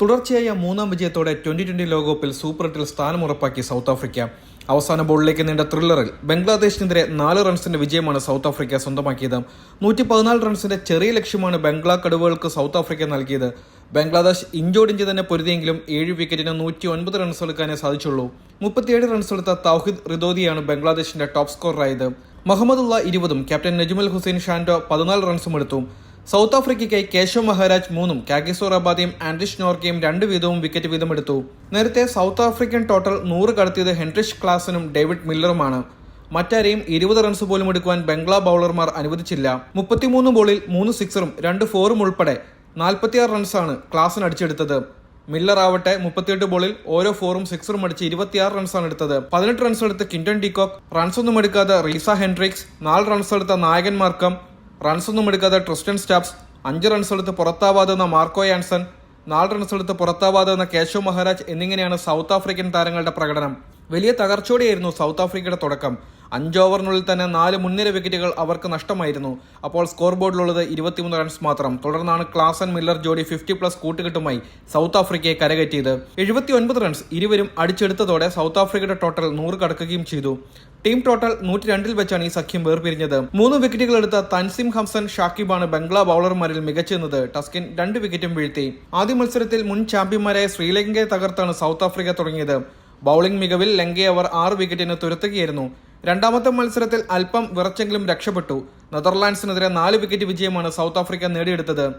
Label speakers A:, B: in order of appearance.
A: തുടർച്ചയായ മൂന്നാം വിജയത്തോടെ ട്വന്റി ട്വന്റി ലോകകപ്പിൽ സൂപ്പർ എട്ടിൽ സ്ഥാനം ഉറപ്പാക്കി സൗത്ത് ആഫ്രിക്ക. അവസാന ബോളിലേക്ക് നീണ്ട ത്രില്ലറിൽ ബംഗ്ലാദേശിനെതിരെ നാല് റൺസിന്റെ വിജയമാണ് സൗത്ത് ആഫ്രിക്ക സ്വന്തമാക്കിയത്. നൂറ്റി പതിനാല് റൺസിന്റെ ചെറിയ ലക്ഷ്യമാണ് ബംഗ്ലാ കടുവകൾക്ക് സൗത്ത് ആഫ്രിക്ക നൽകിയത്. ബംഗ്ലാദേശ് ഇഞ്ചോടിഞ്ച് തന്നെ പൊരുതിയെങ്കിലും ഏഴ് വിക്കറ്റിന് നൂറ്റി ഒൻപത് റൺസ് എടുക്കാനേ സാധിച്ചുള്ളൂ. മുപ്പത്തിയേഴ് റൺസ് എടുത്ത തൗഹിദ് റിദോദിയാണ് ബംഗ്ലാദേശിന്റെ ടോപ്പ് സ്കോറായത് മുഹമ്മദുള്ള ഇരുപതും ക്യാപ്റ്റൻ നജ്മുൽ ഹുസൈൻ ഷാൻഡോ പതിനാല് റൺസും എടുത്തു. സൗത്ത് ആഫ്രിക്കയ്ക്കായി കേശവ് മഹാരാജ് മൂന്നും കാഗിസോർ അബാദിയും ആൻഡ്രിഷ് നോർക്കയും രണ്ട് വീതവും വിക്കറ്റ് വീതമെടുത്തു. നേരത്തെ സൗത്ത് ആഫ്രിക്കൻ ടോട്ടൽ നൂറ് കടത്തിയത് ഹെൻറിഷ് ക്ലാസനും ഡേവിഡ് മില്ലറുമാണ്. മറ്റാരെയും ഇരുപത് റൺസ് പോലും എടുക്കുവാൻ ബംഗ്ലാ ബൗളർമാർ അനുവദിച്ചില്ല. മുപ്പത്തിമൂന്ന് ബോളിൽ മൂന്ന് സിക്സറും രണ്ട് ഫോറും ഉൾപ്പെടെ നാൽപ്പത്തിയാറ് റൺസാണ് ക്ലാസൻ അടിച്ചെടുത്തത്. മില്ലർ ആവട്ടെ മുപ്പത്തിയെട്ട് ബോളിൽ ഓരോ ഫോറും സിക്സറും അടിച്ച് ഇരുപത്തിയാറ് റൺസാണ് എടുത്തത്. പതിനെട്ട് റൺസ് എടുത്ത് കിൻഡൻ ഡീകോക്ക് റൺസൊന്നും എടുക്കാതെ റീസ ഹെൻഡ്രിക്സ് നാല് റൺസ് എടുത്ത നായകൻ മാർക്കം റൺസൊന്നും എടുക്കാതെ ട്രിസ്റ്റൻ സ്റ്റാപ്സ് അഞ്ച് റൺസ് എടുത്ത് പുറത്താവാതെ എന്ന മാർക്കോ ആൻസൺ നാല് റൺസ് എടുത്ത് പുറത്താവാതെ എന്ന കേശവ് മഹാരാജ് എന്നിങ്ങനെയാണ് സൗത്ത് ആഫ്രിക്കൻ താരങ്ങളുടെ പ്രകടനം. വലിയ തകർച്ചയോടെയായിരുന്നു സൗത്ത് ആഫ്രിക്കയുടെ തുടക്കം. അഞ്ച് ഓവറിനുള്ളിൽ തന്നെ നാല് മുൻനിര വിക്കറ്റുകൾ അവർക്ക് നഷ്ടമായിരുന്നു. അപ്പോൾ സ്കോർ ബോർഡിലുള്ളത് ഇരുപത്തിമൂന്ന് റൺസ് മാത്രം. തുടർന്നാണ് ക്ലാസൻ മില്ലർ ജോഡി ഫിഫ്റ്റി പ്ലസ് കൂട്ടുകെട്ടുമായി സൗത്ത് ആഫ്രിക്കയെ കരകയറ്റിയത് എഴുപത്തി ഒൻപത് റൺസ് ഇരുവരും അടിച്ചെടുത്തതോടെ സൗത്ത് ആഫ്രിക്കയുടെ ടോട്ടൽ നൂറ് കടക്കുകയും ചെയ്തു. ടീം ടോട്ടൽ നൂറ്റി രണ്ടിൽ വെച്ചാണ് ഈ സഖ്യം വേർപിരിഞ്ഞത്. മൂന്ന് വിക്കറ്റുകൾ എടുത്ത തൻസിം ഹംസൻ ഷാക്കിബാണ് ബംഗ്ലാ ബൌളർമാരിൽ മികച്ചെന്നത്. ടസ്കിൻ രണ്ട് വിക്കറ്റും വീഴ്ത്തി. ആദ്യ മത്സരത്തിൽ മുൻ ചാമ്പ്യന്മാരായ ശ്രീലങ്കയെ തകർത്താണ് സൗത്ത് ആഫ്രിക്ക തുടങ്ങിയത്. ബൌളിംഗ് മികവിൽ ലങ്കയെ അവർ ആറ് വിക്കറ്റിന് തുരത്തുകയായിരുന്നു. രണ്ടാമത്തെ മത്സരത്തിൽ അല്പം വിറച്ചെങ്കിലും രക്ഷപ്പെട്ടു. നെതർലാൻഡ്സിനെതിരെ നാല് വിക്കറ്റ് വിജയമാണ് സൗത്ത് ആഫ്രിക്ക നേടിയെടുത്തത്.